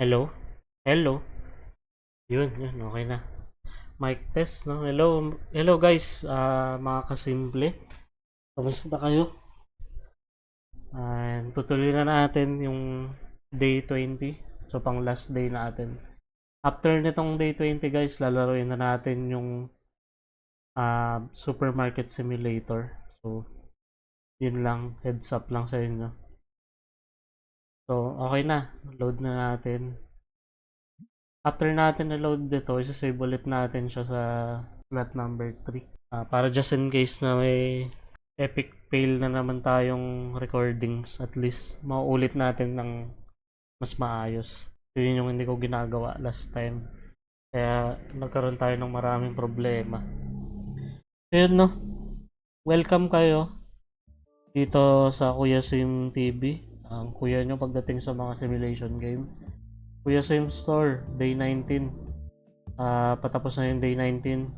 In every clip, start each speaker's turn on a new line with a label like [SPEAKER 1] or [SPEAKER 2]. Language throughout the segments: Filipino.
[SPEAKER 1] Hello? Hello? Yun, yun, okay na. Mic test, no? Hello, hello guys, ah mga kasimple. Kamusta kayo? And tutuloy na natin yung day 20. So, pang last day natin. After nitong day 20 guys, lalaroin na natin yung ah supermarket simulator. So, yun lang, heads up lang sa inyo. So, okay na. Load na natin. After natin na-load dito, isa-save ulit natin siya sa slot number 3. Ah, para just in case na may epic fail na naman tayong recordings, at least mauulit natin ng mas maayos. So, yun yung hindi ko ginagawa last time. Kaya nagkaroon tayo ng maraming problema. So, yun no. Welcome kayo dito sa Kuya Sim TV. Ang kuya nyo pagdating sa mga simulation game. Kuya Sim Store, day 19. Ah, patapos na yung day 19.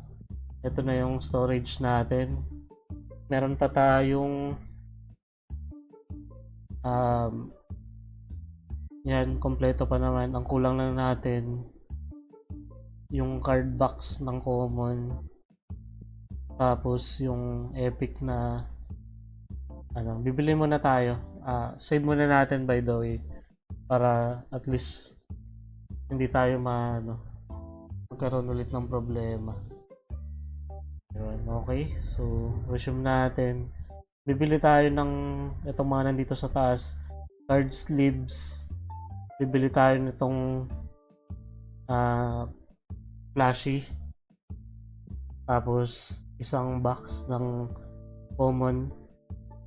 [SPEAKER 1] Ito na yung storage natin. Meron pa tayong um, yan, kompleto pa naman. Ang kulang lang natin yung card box ng common. Tapos yung epic na ano, bibili muna tayo. Ah, save muna natin by the way para at least hindi tayo ma ano, magkaroon ulit ng problema. Yun, okay. So, resume natin. Bibili tayo ng itong mga nandito sa taas. Card sleeves. Bibili tayo nitong ah flashy. Tapos, isang box ng common.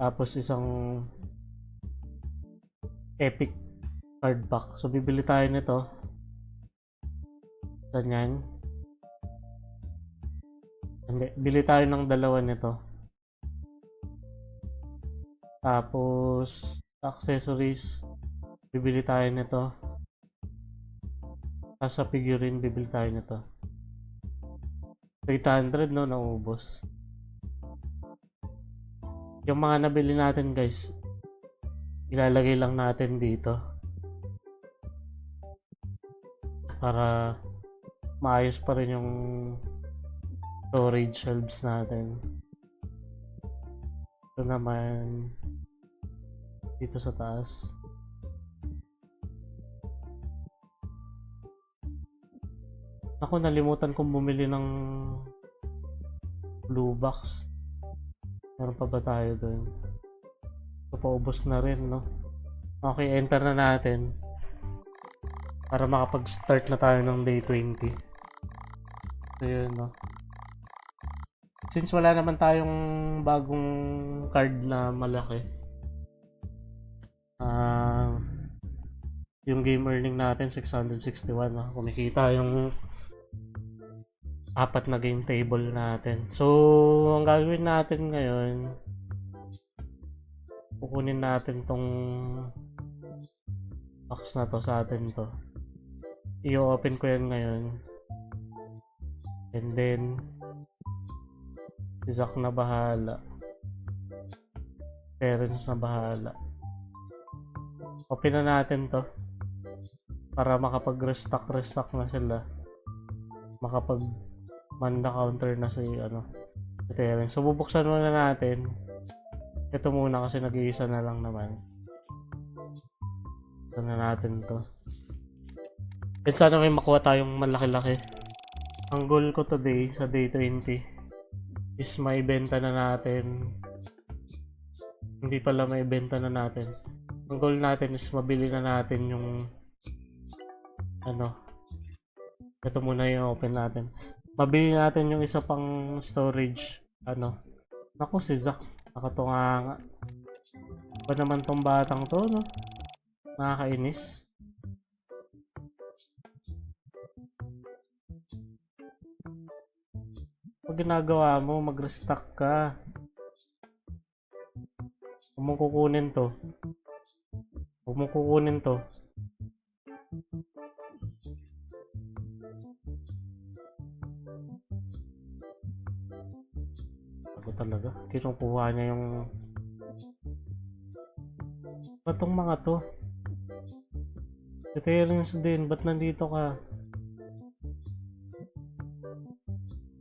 [SPEAKER 1] Tapos, isang epic card pack. So, bibili tayo nito. Ganyan. Hindi. Bili tayo ng dalawa nito. Tapos, accessories. Bibili tayo nito. Tapos sa figurine, bibili tayo nito. 800 no, naubos. Yung mga nabili natin guys, ilalagay lang natin dito. Para maayos pa rin yung storage shelves natin. Ito naman dito sa taas. Ako nalimutan kong bumili ng blue box. Meron pa ba tayo doon? So, paubos na rin, no? Okay, enter na natin. Para makapag-start na tayo ng day 20. So, yun, no? Since wala naman tayong bagong card na malaki, ah yung game earning natin 661 no? kumikita yung apat na game table natin so ang gagawin natin ngayon kukunin natin tong box na to sa atin to. I-open ko yan ngayon. And then si Zack na bahala. Parents na bahala. Open na natin to para makapag-restock restock na sila. Makapag manda counter na si ano si Terence. So bubuksan muna natin ito muna kasi nag-iisa na lang naman. Buksan na natin to. And sana may makuha tayong malaki-laki. Ang goal ko today sa day 20 is may benta na natin. Hindi pala may benta na natin. Ang goal natin is mabili na natin yung ano ito muna yung open natin. Mabili natin yung isa pang storage ano. Ako si Zack nakatunga nga ba naman tong batang to no? Nakakainis. Pag ginagawa mo mag-restock ka. Huwag kukunin to. Huwag kukunin to Ako talaga. Kinukuha niya yung... Ba't mga to? Si Terence din, ba't nandito ka?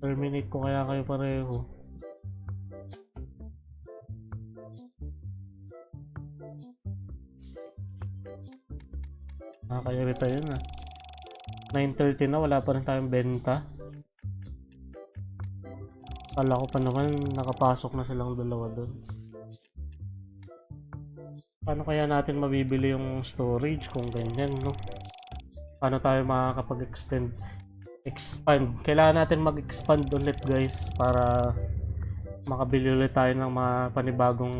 [SPEAKER 1] Terminate ko kaya kayo pareho. Nakakairita yun ah. 9.30 na, wala pa rin tayong benta. Kala ko pa naman nakapasok na silang dalawa doon. Paano kaya natin mabibili yung storage kung ganyan, no? Paano tayo makakapag-extend? Expand. Kailangan natin mag-expand ulit, guys, para makabili ulit tayo ng mga panibagong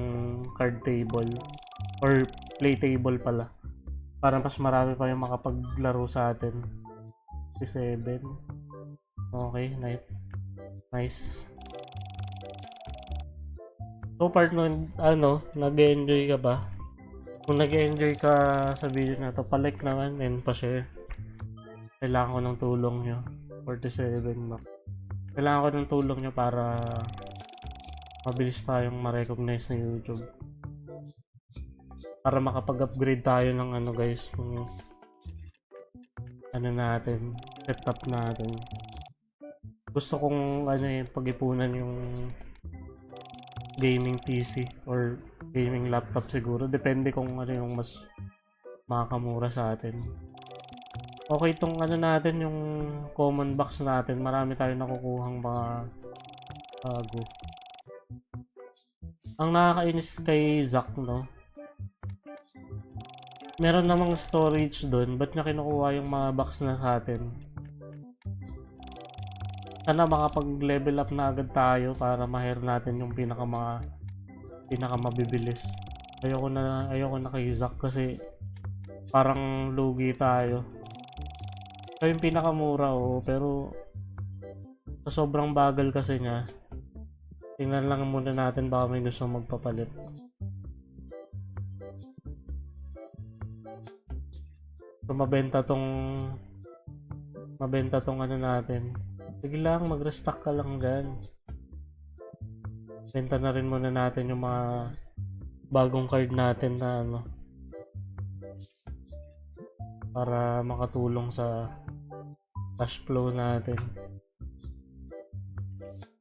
[SPEAKER 1] card table or play table pala. Para mas marami pa yung makapaglaro sa atin. Si 7. Okay, nice. Nice. So part nun, ano, nag-enjoy ka ba? Kung nag-enjoy ka sa video na to, palike naman and pa-share. Kailangan ko ng tulong nyo. 47 mark. Kailangan ko ng tulong nyo para mabilis tayong ma-recognize ng YouTube. Para makapag-upgrade tayo ng ano guys, ng ano natin, setup natin. Gusto kong ano eh, pag-ipunan yung gaming PC or gaming laptop siguro. Depende kung ano yung mas makakamura sa atin. Okay itong ano natin, yung common box natin. Marami tayong nakukuhang mga bago. Ang nakakainis kay Zack, no? Meron namang storage doon. Ba't niya kinukuha yung mga box na sa atin? Sana makapag-level up na agad tayo para ma-hire natin yung pinaka mga pinaka mabibilis. Ayoko na ayoko na kay Zack kasi parang lugi tayo. Siya yung pinakamura oh, pero sa sobrang bagal kasi niya. Tingnan lang muna natin baka may gusto magpapalit. So, mabenta tong mabenta tong ano natin. Sige lang, mag-restock ka lang dyan. Benta na rin muna natin yung mga bagong card natin na ano. Para makatulong sa cash flow natin.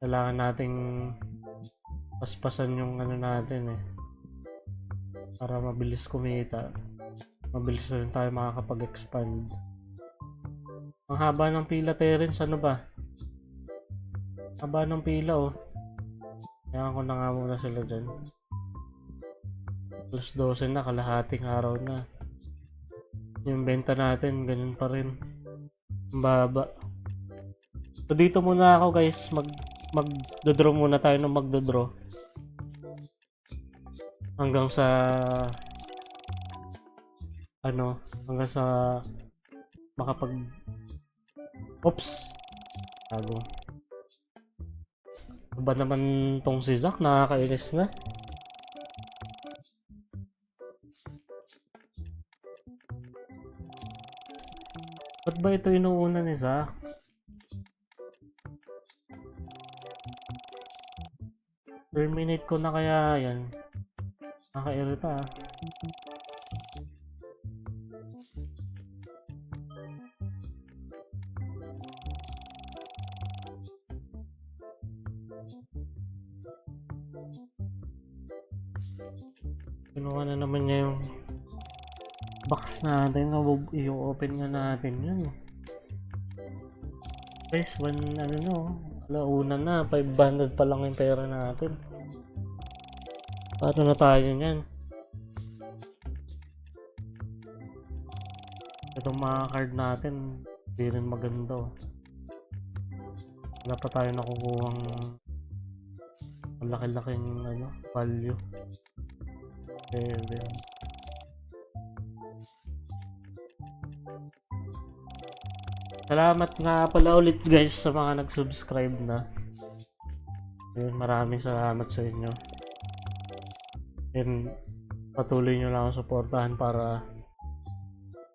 [SPEAKER 1] Kailangan nating paspasan yung ano natin eh. Para mabilis kumita. Mabilis rin tayo makakapag-expand. Ang haba ng pila Terence, ano ba? Haba ng pila oh. Kaya ko na nga muna sila dyan. Plus 12 na, kalahating araw na. Yung benta natin, ganun pa rin. Baba. So dito muna ako guys, mag magdodraw muna tayo ng magdodraw. Hanggang sa ano, hanggang sa makapag Oops. Tago. Ba naman tong si Zack? Nakakainis na. Ba't ba ito inuuna ni Zack? Terminate ko na kaya yan. Nakakairita ah. So, i-open nga natin yun. Guys, one, ano no, alauna na, 500 pa lang yung pera natin. Paano na tayo niyan? Itong mga card natin, hindi rin maganda. oh. Wala pa tayo nakukuhang malaki-laking ano, value. Seven. Salamat nga pala ulit guys sa mga nag-subscribe na. Ayun, maraming salamat sa inyo. And patuloy nyo lang ako suportahan para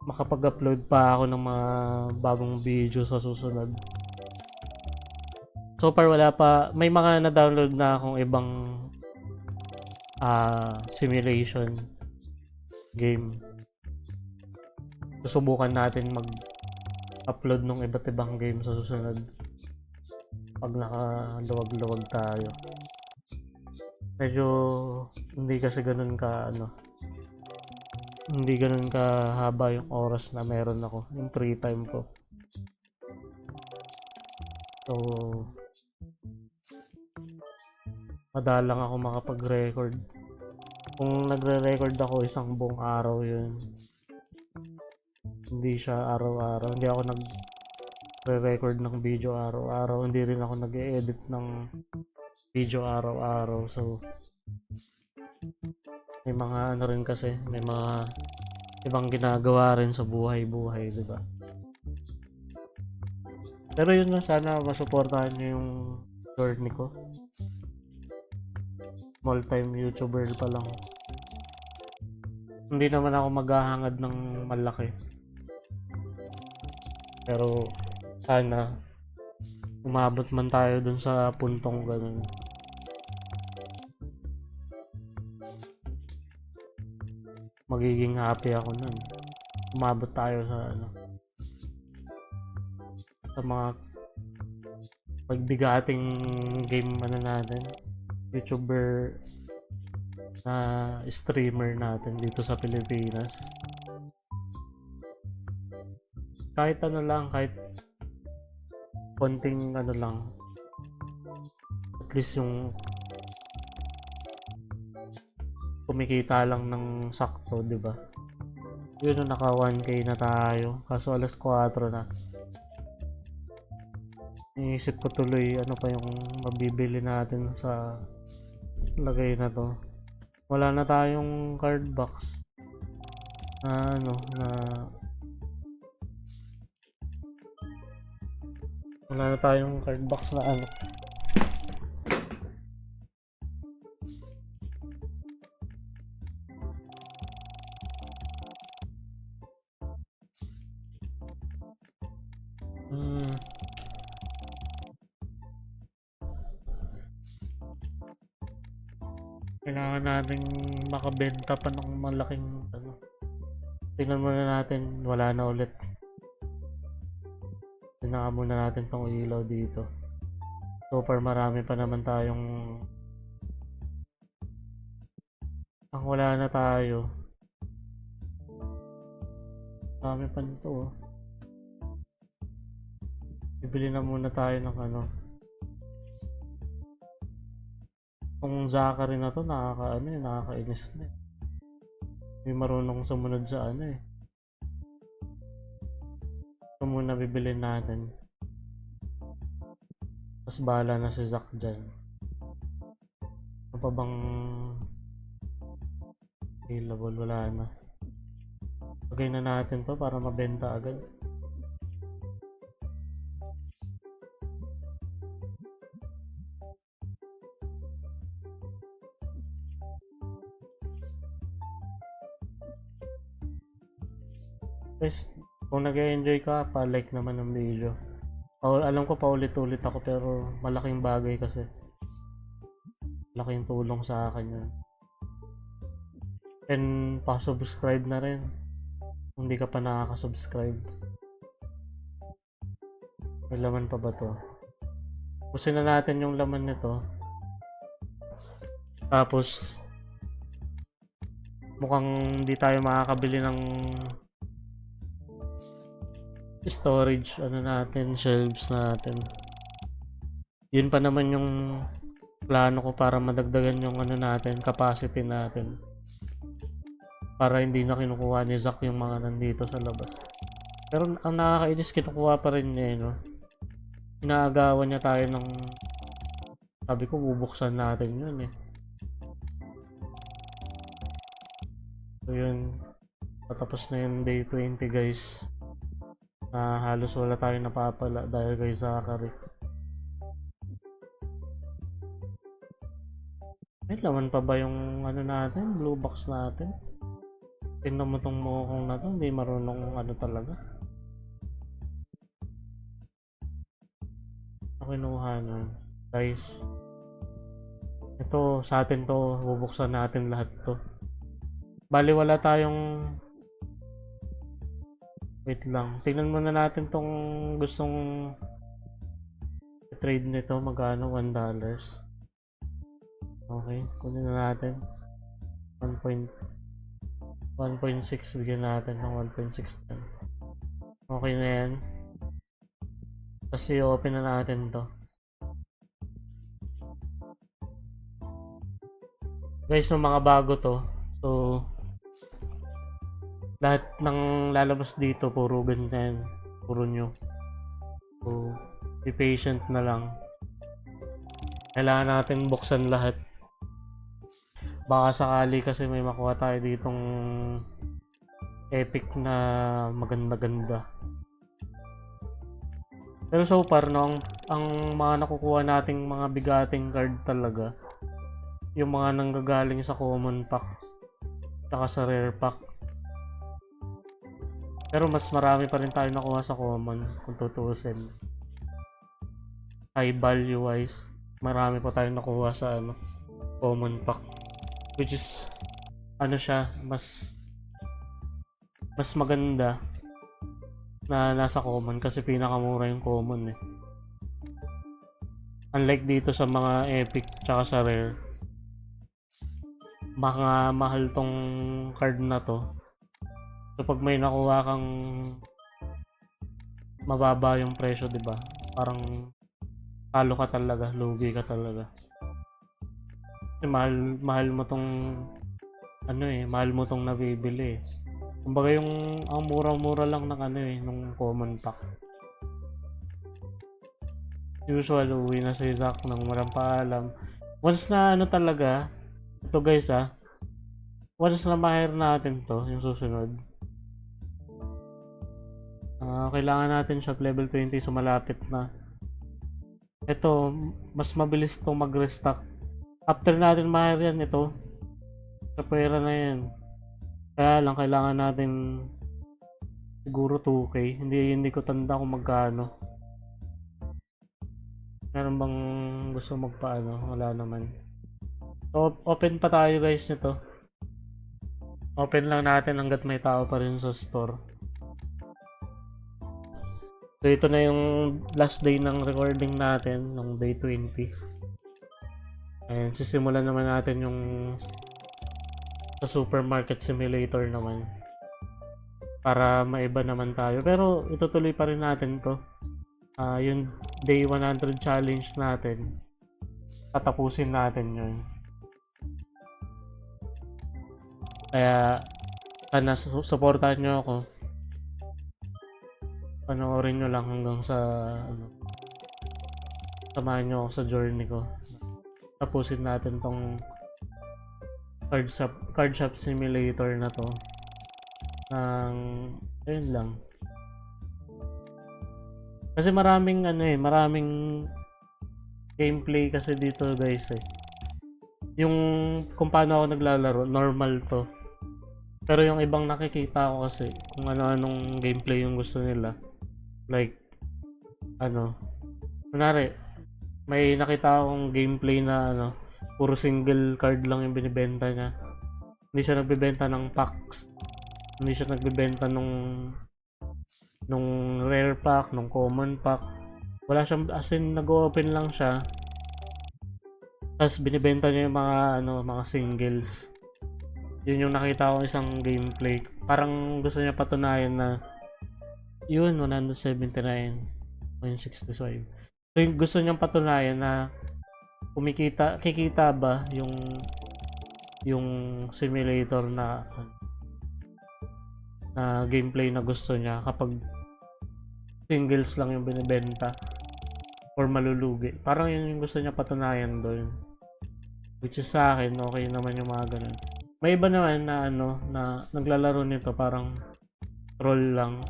[SPEAKER 1] makapag-upload pa ako ng mga bagong video sa susunod. So far wala pa, may mga na-download na akong ibang ah simulation game. susubukan natin mag-upload ng iba't ibang game sa susunod. Pag nakaluwag-luwag tayo. Medyo hindi kasi ganun ka ano. Hindi ganun kahaba yung oras na meron ako, yung free time ko. So, madalang ako makapag-record. Kung nagre-record ako isang buong araw yun. Hindi siya araw-araw. Hindi ako nag-record ng video araw-araw. Hindi rin ako nag-edit ng video araw-araw. So, may mga ano rin kasi, may mga ibang ginagawa rin sa buhay-buhay, di ba? Pero yun lang, sana masuportahan nyo yung journey ko. Small time YouTuber pa lang. Hindi naman ako maghahangad ng malaki. Pero sana umabot man tayo dun sa puntong ganun. Magiging happy ako nun. Umabot tayo sa ano sa mga pagbigating game ano natin YouTuber na streamer natin dito sa Pilipinas kahit ano lang kahit konting ano lang at least yung kumikita lang ng sakto, 'di ba? Yun yung naka 1k na tayo. Kaso alas 4 na. Iniisip ko tuloy ano pa yung mabibili natin sa lagay na to. Wala na tayong card box na ano na wala na tayong card box na ano Hmm. Kailangan nating makabenta pa ng malaking ano. Tingnan muna natin, wala na ulit. Muna natin tong ilaw dito. So far marami pa naman tayong ang wala na tayo. Marami pa nito oh. Bibili na muna tayo ng ano. Kung Zachary na to, nakaka ano eh, nakakainis na eh. May marunong sumunod sa ano eh. Ito muna bibili natin. Tapos bahala na si Zach dyan. Ano pa bang available? Wala na. Lagay na natin to para mabenta agad. Guys, kung nag-enjoy ka, pa-like naman ng video. Pa- alam ko paulit-ulit ako pero malaking bagay kasi. Malaking tulong sa akin yun. And pa-subscribe na rin. Kung hindi ka pa nakaka-subscribe. May laman pa ba to? Pusin na natin yung laman nito. Tapos mukhang hindi tayo makakabili ng storage ano natin, shelves natin. Yun pa naman yung plano ko para madagdagan yung ano natin, capacity natin. Para hindi na kinukuha ni Zack yung mga nandito sa labas. Pero ang nakakainis kinukuha pa rin niya, eh, no? Inaagawan niya tayo ng sabi ko bubuksan natin yun eh. So yun, patapos na yung day 20 guys na halos wala tayong napapala dahil kay Zachary. May laman pa ba yung ano natin, blue box natin? Tingnan mo tong mukong na to, hindi marunong ano talaga. Ako kinuha nun. Guys, ito sa atin to, bubuksan natin lahat to. Bali wala tayong Wait lang. Tingnan muna natin tong gustong trade nito. Magkano? $1. Okay. Kunin na natin. 1. 1.6 bigyan natin ng 1.6 din. Okay na yan. Kasi open na natin to. Guys, yung mga bago to. So, lahat ng lalabas dito, puro ganyan. Puro new. So, be patient na lang. Kailangan natin buksan lahat. Baka sakali kasi may makuha tayo ditong epic na maganda-ganda. Pero so far, no, ang, ang mga nakukuha nating mga bigating card talaga, yung mga nanggagaling sa common pack, saka sa rare pack. Pero mas marami pa rin tayo nakuha sa common, kung tutuusin. High value wise, marami pa tayong nakuha sa ano, common pack. Which is, ano siya, mas mas maganda na nasa common kasi pinakamura yung common eh. Unlike dito sa mga epic tsaka sa rare, mga mahal tong card na to. So pag may nakuha kang mababa yung presyo, 'di ba? Parang talo ka talaga, lugi ka talaga. Kasi mahal mahal mo tong ano eh, mahal mo tong nabibili eh. Kumbaga yung ang mura-mura lang ng ano eh, nung common pack. Usual, uwi na si Zack nang walang paalam. Once na ano talaga, ito guys ah, once na ma-hire natin to, yung susunod, ah kailangan natin at level 20 so malapit na. Ito, mas mabilis tong mag-restock. After natin ma-hire yan, ito, sa pera na yan. Kaya lang kailangan natin siguro 2k. Hindi hindi ko tanda kung magkano. Meron bang gusto magpaano? Wala naman. So, open pa tayo guys nito. Open lang natin hanggat may tao pa rin sa store. So, ito na yung last day ng recording natin, ng day 20. Ayan, sisimulan naman natin yung sa supermarket simulator naman. Para maiba naman tayo. Pero itutuloy pa rin natin to. Ah, yung day 100 challenge natin. Tatapusin natin yun. Kaya sana su- supportahan nyo ako panoorin nyo lang hanggang sa ano samahan nyo ako sa journey ko. Tapusin natin tong card shop, card shop simulator na to. Ng ayun lang. Kasi maraming ano eh maraming gameplay kasi dito guys eh. Yung kung paano ako naglalaro normal to. Pero yung ibang nakikita ko kasi kung ano-anong gameplay yung gusto nila like ano kunwari may nakita akong gameplay na ano puro single card lang yung binibenta niya. Hindi siya nagbebenta ng packs. Hindi siya nagbebenta nung nung rare pack, nung common pack. Wala siyang as in nag-open lang siya. Tapos binibenta niya yung mga ano, mga singles. Yun yung nakita ko isang gameplay. Parang gusto niya patunayan na yun 179.65. So yung gusto niyang patunayan na kumikita kikita ba yung yung simulator na na gameplay na gusto niya kapag singles lang yung binibenta or malulugi. Parang yun yung gusto niya patunayan doon. Which is sa akin, okay naman yung mga ganun. May iba naman na ano, na naglalaro nito parang troll lang.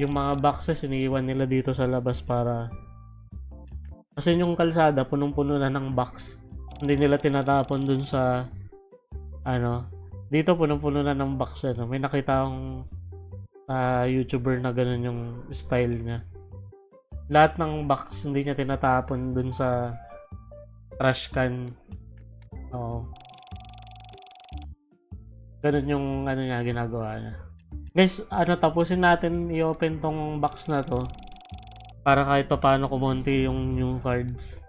[SPEAKER 1] Yung mga boxes iniiwan nila dito sa labas para kasi yung kalsada, punong-puno na ng box. Hindi nila tinatapon dun sa, ano, dito punong-puno na ng box. Ano. May nakita akong ah, YouTuber na ganun yung style niya. Lahat ng box hindi niya tinatapon dun sa trash can. Oo. Ganun yung ano niya ginagawa niya. Guys, ano, tapusin natin i-open tong box na to. Para kahit pa paano kumonti yung new cards.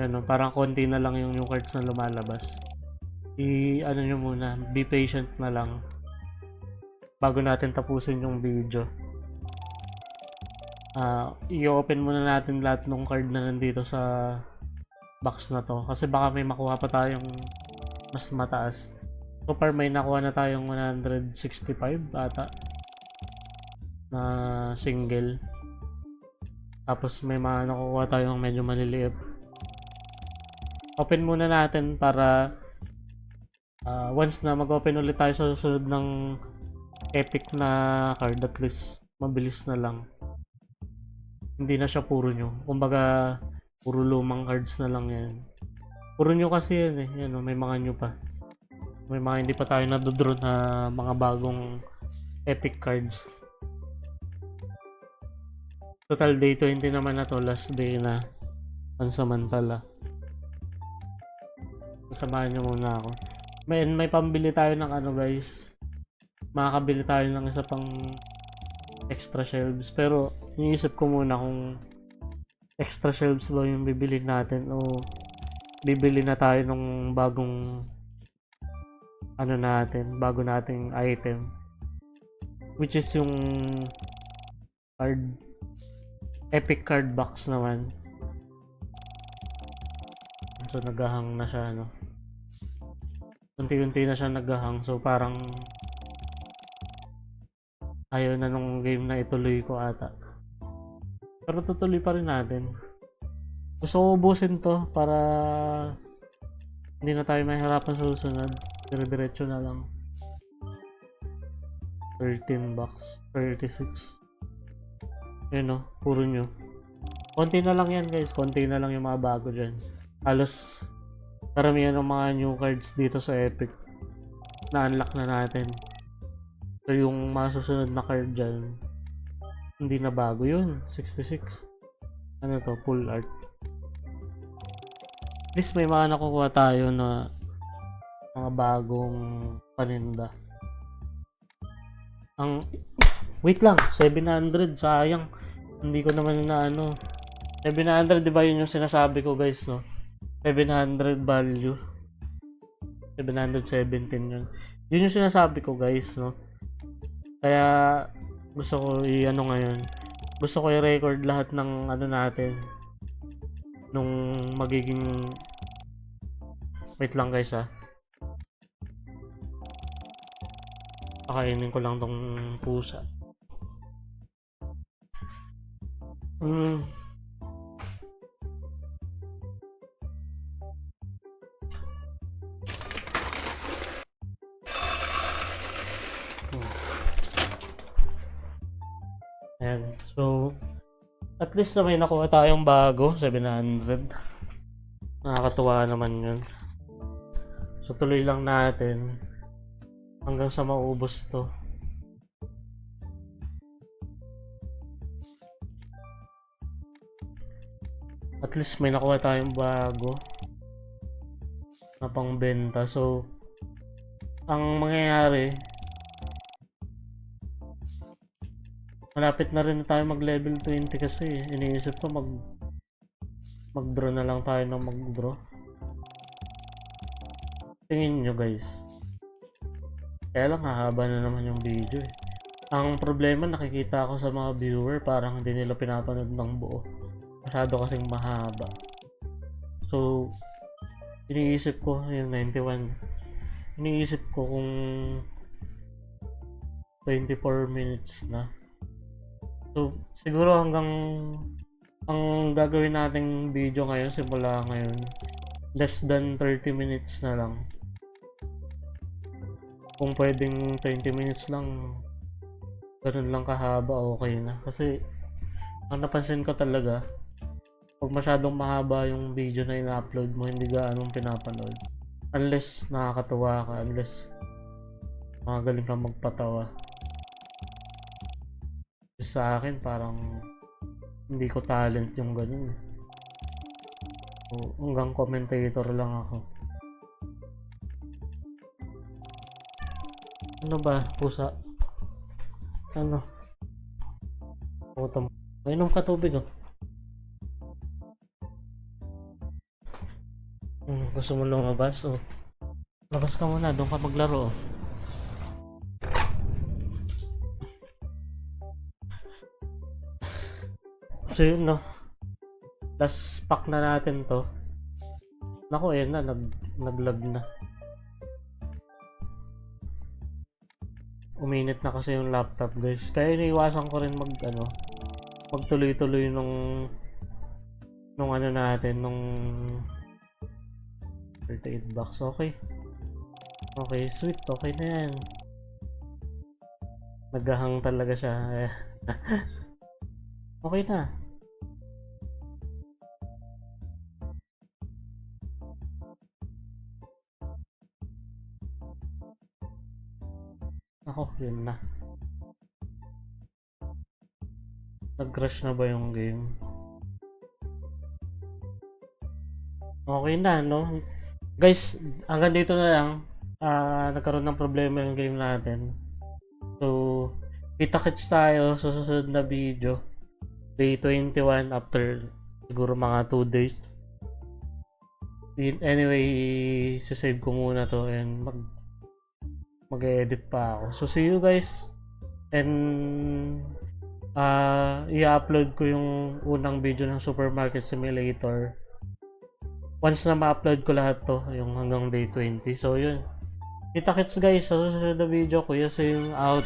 [SPEAKER 1] Yan, no? parang konti na lang yung new cards na lumalabas. I, ano nyo muna, be patient na lang. Bago natin tapusin yung video. Ah, i-open muna natin lahat ng card na nandito sa box na to. Kasi baka may makuha pa tayong mas mataas. So far may nakuha na tayong 165 ata na single. Tapos may mga nakukuha tayong medyo maliliit. Open muna natin para ah, once na mag-open ulit tayo sa susunod ng epic na card at least mabilis na lang. Hindi na siya puro nyo. Kumbaga puro lumang cards na lang yan. Puro nyo kasi yan eh. Yan, oh, may mga nyo pa. May mga hindi pa tayo nadodraw na mga bagong epic cards. Total day 20 naman na to. Last day na pansamantala. Samahan nyo muna ako. May, may pambili tayo ng ano guys. Makakabili tayo ng isa pang extra shelves. Pero iniisip ko muna kung extra shelves ba yung bibili natin o bibili na tayo ng bagong ano natin, bago nating item. Which is yung card epic card box naman. So naghahang na siya ano. Unti-unti na siya naghahang. So parang ayaw na nung game na ituloy ko ata. Pero tutuloy pa rin natin. Gusto ko ubusin to para hindi na tayo mahirapan sa susunod. Dire-diretso na lang. 13 bucks. 36. Yun o, puro nyo. Konti na lang yan guys. Konti na lang yung mga bago dyan. Halos karamihan ng mga new cards dito sa Epic na-unlock na natin. So yung mga susunod na card dyan, hindi na bago yun. 66. Ano to? Full art. At least may mga nakukuha tayo na mga bagong paninda. Ang wait lang, 700 sayang. Hindi ko naman na ano. 700 'di ba yun yung sinasabi ko guys, no? 700 value. 717 yun. Yun yung sinasabi ko guys, no? Kaya gusto ko i-ano ngayon. Gusto ko i-record lahat ng ano natin nung magiging wait lang guys ah pakainin ko lang tong pusa hmm Ayan. So, at least na may nakuha tayong bago, 700. Nakakatuwa naman yun. So, tuloy lang natin hanggang sa maubos to. At least may nakuha tayong bago na pangbenta. So, ang mangyayari, malapit na rin tayo mag level 20 kasi iniisip ko mag mag draw na lang tayo ng mag draw tingin nyo guys kaya lang hahaba na naman yung video eh. Ang problema nakikita ko sa mga viewer parang hindi nila pinapanood ng buo. Masyado kasing mahaba. So iniisip ko yung 91 iniisip ko kung 24 minutes na. So, siguro hanggang ang gagawin nating video ngayon simula ngayon less than 30 minutes na lang. Kung pwedeng 20 minutes lang ganun lang kahaba okay na. Kasi ang napansin ko talaga pag masyadong mahaba yung video na ina-upload mo hindi gaanong pinapanood. Unless nakakatuwa ka, unless magaling kang magpatawa sa akin parang hindi ko talent yung ganun. So, hanggang commentator lang ako. Ano ba, pusa? Ano? Puto mo. Inom ka tubig oh. Hmm, gusto mo lumabas oh. Labas ka muna, doon ka maglaro oh. So yun no. Last pack na natin to. Nako, ayun na, nag, naglag na. Uminit na kasi yung laptop guys. Kaya iniiwasan ko rin mag ano, magtuloy-tuloy nung nung ano natin, nung 38 bucks. Okay. Okay, sweet. Okay na yan. Naghahang talaga siya. okay na. Yun na. Nag-crash na ba yung game? Okay na, no? Guys, hanggang dito na lang. Ah, nagkaroon ng problema yung game natin. So, kita-kits tayo sa susunod na video. Day 21 after siguro mga 2 days. Anyway, sasave ko muna to and mag mag-edit pa ako. So, see you guys. And ah i-upload ko yung unang video ng Supermarket Simulator. Once na ma-upload ko lahat to, yung hanggang day 20. So, yun. Kita-kits guys sa susunod na video. Kuya, yung out.